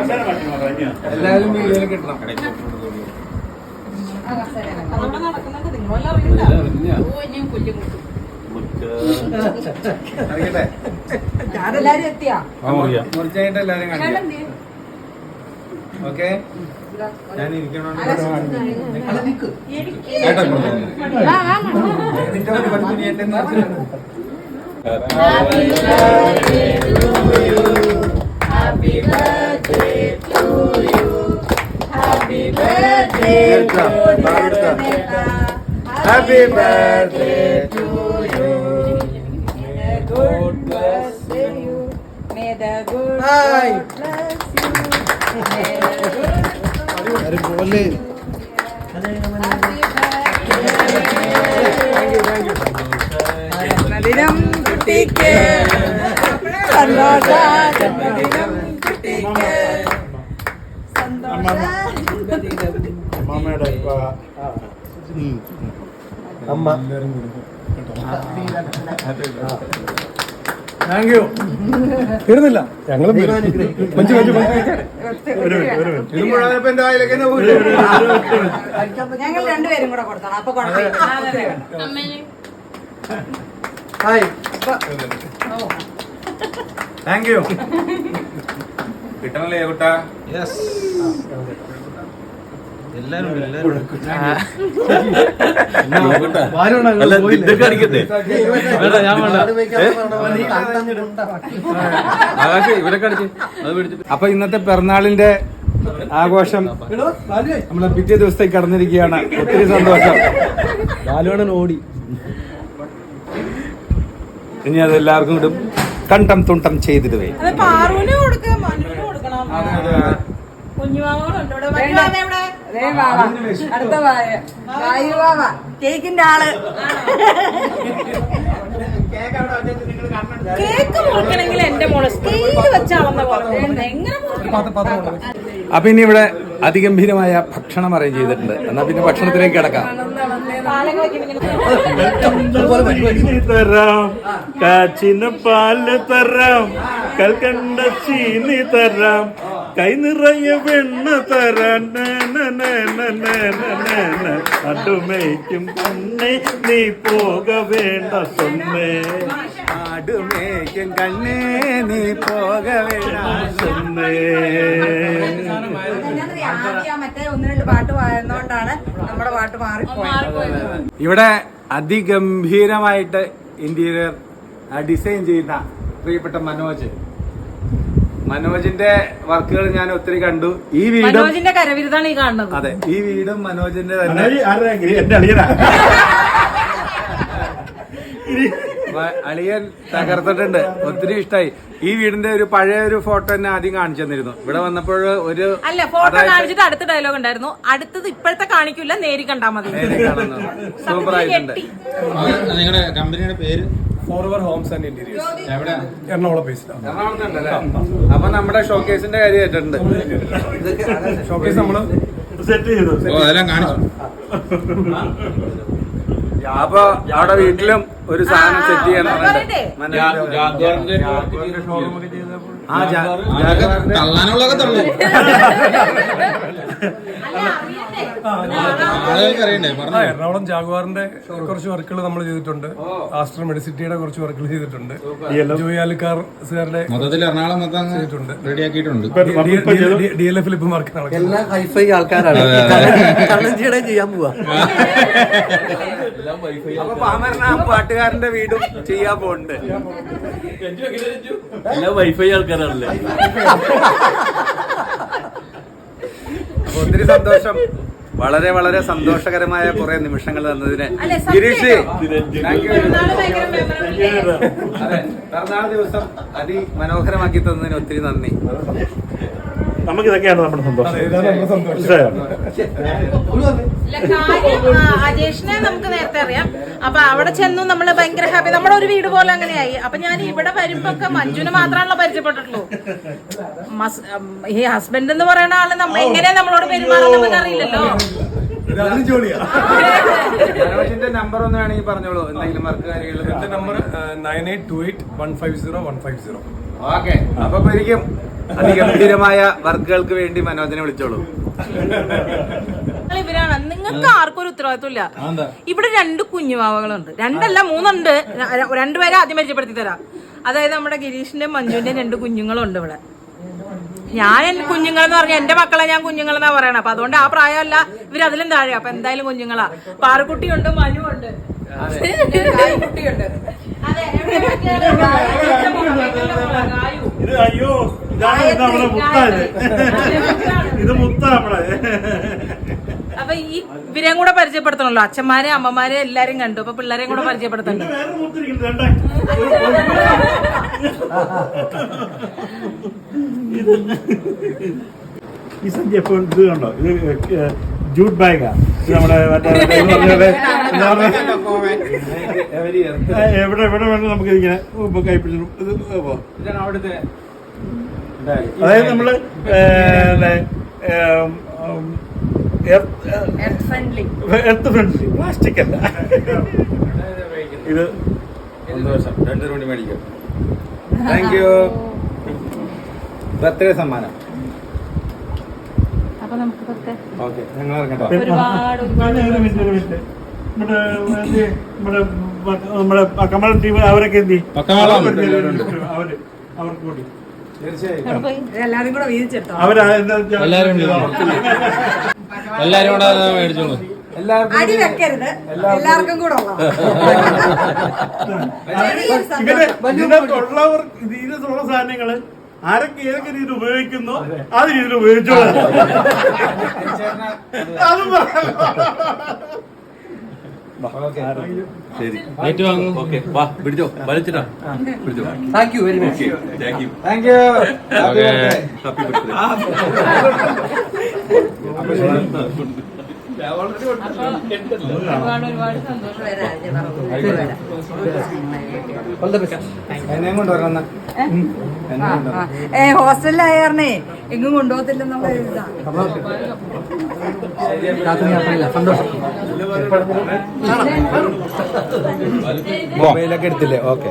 എല്ലാവരും കിട്ടണം. എത്തിയാ? മുറിച്ചായിട്ട് കാണിക്കാം ഓക്കെ. ഞാൻ ഇരിക്കണോ നിന്റെ ഒരു പത്മിനിയായിട്ട് happy birthday to you God bless you. May the good Hi. God bless you. May the good പോലെ ജന്മദിനം കുട്ടിക്ക് സന്തോഷ ജന്മദിനം കുട്ടിക്ക് സന്തോഷ അമ്മാമ്മയുടെ അമ്മ. താങ്ക് യു തീർന്നില്ല. മഞ്ചു മഞ്ചു. ഞങ്ങൾ രണ്ടുപേരും കൂടെ കൊടുത്തോണം. അപ്പൊ കുഴപ്പമില്ല. ഹായ്. താങ്ക് യു കിട്ടണല്ലേ കുട്ടാ? അപ്പൊ ഇന്നത്തെ പിറന്നാളിന്റെ ആഘോഷം നമ്മളെ പിറ്റേ ദിവസത്തേക്ക് കടന്നിരിക്കുകയാണ്. ഒത്തിരി സന്തോഷം. ബാലുവണ്ണൻ ഓടി. ഇനി അത് എല്ലാവർക്കും ഇടും. കണ്ടം തുണ്ടം ചെയ്തിടുവേ. കുഞ്ഞുമാവുകളുണ്ട് ഇവിടെ വാവ. അടുത്ത വായ വായുവാവ കേക്കിന്റെ ആൾ. കേക്ക് മുറിക്കണമെങ്കിൽ എന്റെ മോൾ സ്കെയിൽ വെച്ച് അളന്ന പോലെ. എങ്ങനെ അപ്പൊ ഇനി ഇവിടെ അതിഗംഭീരമായ ഭക്ഷണം അറേഞ്ച് ചെയ്തിട്ടുണ്ട്. എന്നാ പിന്നെ ഭക്ഷണത്തിലേക്ക് കിടക്കാം. തരാം. കാച്ചിന പാൽ തരാം. കൽക്കണ്ട ചീനി തരാം. കൈ നിറയെ വെണ്ണ തരാൻ അടുമേക്കും പൊന്നെ നീ പോക വേണ്ട സൊന്നേ അടുമേക്കും കണ്ണേ നീ പോക മറ്റേ ഒന്ന് പാട്ട് പാടുന്നോണ്ടാണ് നമ്മുടെ പാട്ട് മാറിപ്പോയത് ഇവിടെ അതിഗംഭീരമായിട്ട് ഇന്റീരിയർ ഡിസൈൻ ചെയ്യുന്ന പ്രിയപ്പെട്ട മനോജ്. മനോജിന്റെ വർക്കുകൾ ഞാൻ ഒത്തിരി കണ്ടു. ഈ വീടും മനോജിന്റെ കരവിരുതാണ് ഈ കാണുന്നത്. അതെ ഈ വീടും മനോജിന്റെ തന്നെ. അളിയൻ തകർത്തിട്ടുണ്ട്. ഒത്തിരി ഇഷ്ടമായി ഈ വീടിന്റെ ഒരു പഴയ ഒരു ഫോട്ടോ തന്നെ ആദ്യം കാണിച്ചു തന്നിരുന്നു. ഇവിടെ വന്നപ്പോൾ ഒരു അല്ല ഫോട്ടോ കാണിച്ചിട്ട് അടുത്ത ഡയലോഗ് ഉണ്ടായിരുന്നു. അടുത്തത് ഇപ്പോഴത്തെ കാണിക്കില്ല നേരി കണ്ടാ മതി. സൂപ്പർ ആയിട്ടുണ്ട്. നിങ്ങളുടെ കമ്പനിയുടെ പേര്? ഫോർവർ ഹോംസ് ആൻഡ് ഇന്റീരിയേഴ്സ് എവിടെ? എറണാകുളം ബേസ്ഡാണ് എറണാകുളത്തുണ്ടല്ലേ അപ്പൊ നമ്മുടെ ഷോക്കേസിന്റെ കാര്യം കേട്ടിട്ടുണ്ട്. ഷോക്കേസ് നമ്മൾ സെറ്റ് ചെയ്തു. ഓ അതെല്ലാം കാണിച്ചു. അപ്പൊ അവിടെ വീട്ടിലും ഒരു സാധനം സെറ്റ് ചെയ്യാനാണ് തള്ളാനുള്ളതൊക്കെ തള്ളു. എറണാകുളം ജാഗ്വാറിന്റെ കുറച്ച് വർക്കുകൾ നമ്മൾ ചെയ്തിട്ടുണ്ട്. ആസ്റ്റർ മെഡിസിറ്റിയുടെ കുറച്ച് വർക്കുകൾ ചെയ്തിട്ടുണ്ട്. ജോയാലിക്കാർ മൊത്തം ചെയ്തിട്ടുണ്ട്. റെഡിയാക്കിയിട്ടുണ്ട് ഡി എൽ എഫ് ഇപ്പം വർക്ക് എല്ലാം ഹൈഫൈ ആൾക്കാരാണ്. ചെയ്യാൻ പോവാ. അപ്പൊ പാമരന പാട്ടുകാരന്റെ വീടും ചെയ്യാൻ പോകുന്നുണ്ട് വൈഫൈ ആൾക്കാരാണല്ലേ? ഒത്തിരി സന്തോഷം. വളരെ വളരെ സന്തോഷകരമായ കുറെ നിമിഷങ്ങൾ തന്നതിന്. ഗിരീഷ് പിറന്നാൾ ദിവസം അതിമനോഹരമാക്കി തന്നതിന് ഒത്തിരി നന്ദി. നമുക്ക് ഇതൊക്കെയാണ് നമ്മുടെ സന്തോഷം. അജേഷിനെ നമുക്ക് നേരത്തെ അറിയാം. അപ്പൊ അവിടെ ചെന്നു നമ്മൾ ഭയങ്കര ഹാപ്പി നമ്മുടെ ഒരു വീട് പോലെ അങ്ങനെയായി. അപ്പൊ ഞാൻ ഇവിടെ വരുമ്പോ ഒക്കെ മഞ്ജുന് മാത്രമാണല്ലോ പരിചയപ്പെട്ടിട്ടുള്ളൂ. ഈ ഹസ്ബൻഡ് എന്ന് പറയുന്ന ആൾ നമ്മ എങ്ങനെയാ നമ്മളോട് പെരുമാറുന്നത് നമുക്ക് അറിയില്ലല്ലോ നമ്പർ ഒന്ന് വേണമെങ്കിൽ പറഞ്ഞോളൂ. എന്തെങ്കിലും വർക്ക് കാര്യങ്ങൾ എന്റെ number nine eight two eight one five zero one five zero okay അപ്പൊ അതിഗംഭീരമായ വർക്കുകൾക്ക് വേണ്ടി മനോജിനെ വിളിച്ചോളൂ. ഇവരാണ്. നിങ്ങൾക്ക് ആർക്കും ഒരു ഉത്തരവാദിത്വമില്ല. ഇവിടെ രണ്ട് കുഞ്ഞുമാവകളുണ്ട് രണ്ടല്ല മൂന്നുണ്ട്. രണ്ടുപേരെ ആദ്യം പരിചയപ്പെടുത്തി തരാം. അതായത് നമ്മുടെ ഗിരീഷിന്റെ മഞ്ജുവിന്റെ രണ്ട് കുഞ്ഞുങ്ങളുണ്ട് ഇവിടെ. ഞാൻ എന്റെ കുഞ്ഞുങ്ങളെന്ന് പറഞ്ഞ എന്റെ മക്കളെ ഞാൻ കുഞ്ഞുങ്ങളെന്നാ പറയണ. അപ്പൊ അതുകൊണ്ട് ആ പ്രായമല്ല. ഇവർ അതിലും താഴെ അപ്പൊ എന്തായാലും കുഞ്ഞുങ്ങളാ. പാറക്കുട്ടിയുണ്ട് മനുവുണ്ട്. ഉണ്ട് കുട്ടിയുണ്ട് അതെ നമ്മുടെ മുത്താത് ഇത് മുത്ത നമ്മളെ. അപ്പൊ ഈ ഇവരെയും കൂടെ പരിചയപ്പെടുത്തണല്ലോ. അച്ഛന്മാരെ അമ്മമാരെ എല്ലാരും കണ്ടു. അപ്പൊ പിള്ളേരെയും കൂടെ പരിചയപ്പെടുത്തണ്ടോ? ഈ സഞ്ചി എപ്പോ ഇത് കണ്ടോ? ഇത് ജൂട്ട് ബാഗാ ഇത് നമ്മുടെ എവിടെ എവിടെ വേണം നമുക്ക് ഇങ്ങനെ ഇപ്പൊ കൈപ്പിടിച്ചു ഇത് അതായത് നമ്മൾ earth friendly earth friendly plastic അല്ല. ഇത് താങ്ക് യു ബർത്ത്ഡേ സമ്മാനം? ഓക്കെ ഞങ്ങൾ ഇറങ്ങട്ടോ. നമ്മുടെ നമ്മുടെ നമ്മുടെ കമൽ ടീം അവരൊക്കെ എന്ത് ചെയ്യും? അവർക്ക് കൂടി. എല്ലാരും കൂടെ വീതിച്ചെടുത്തോ എല്ലാരും കൂടെ മേടിച്ചോളൂ. എല്ലാവർക്കും അടി വെക്കരുത്. എല്ലാവർക്കും കൂടെ ഉള്ള സാധനങ്ങൾ ആരൊക്കെ ഏതൊക്കെ രീതിയിൽ ഉപയോഗിക്കുന്നു ആ രീതിയിൽ ഉപയോഗിച്ചോളാം. അത്. Thank you very much thank you thank you happy birthday ഒരുപാട് ഒരുപാട് സന്തോഷം. ഹോസ്റ്റലിലായറിനെ എങ്ങും കൊണ്ടുപോകത്തില്ലെന്നുള്ള ഒരു ഇതാ. സന്തോഷം. മൊബൈലൊക്കെ എടുത്തില്ലേ? ഓക്കെ.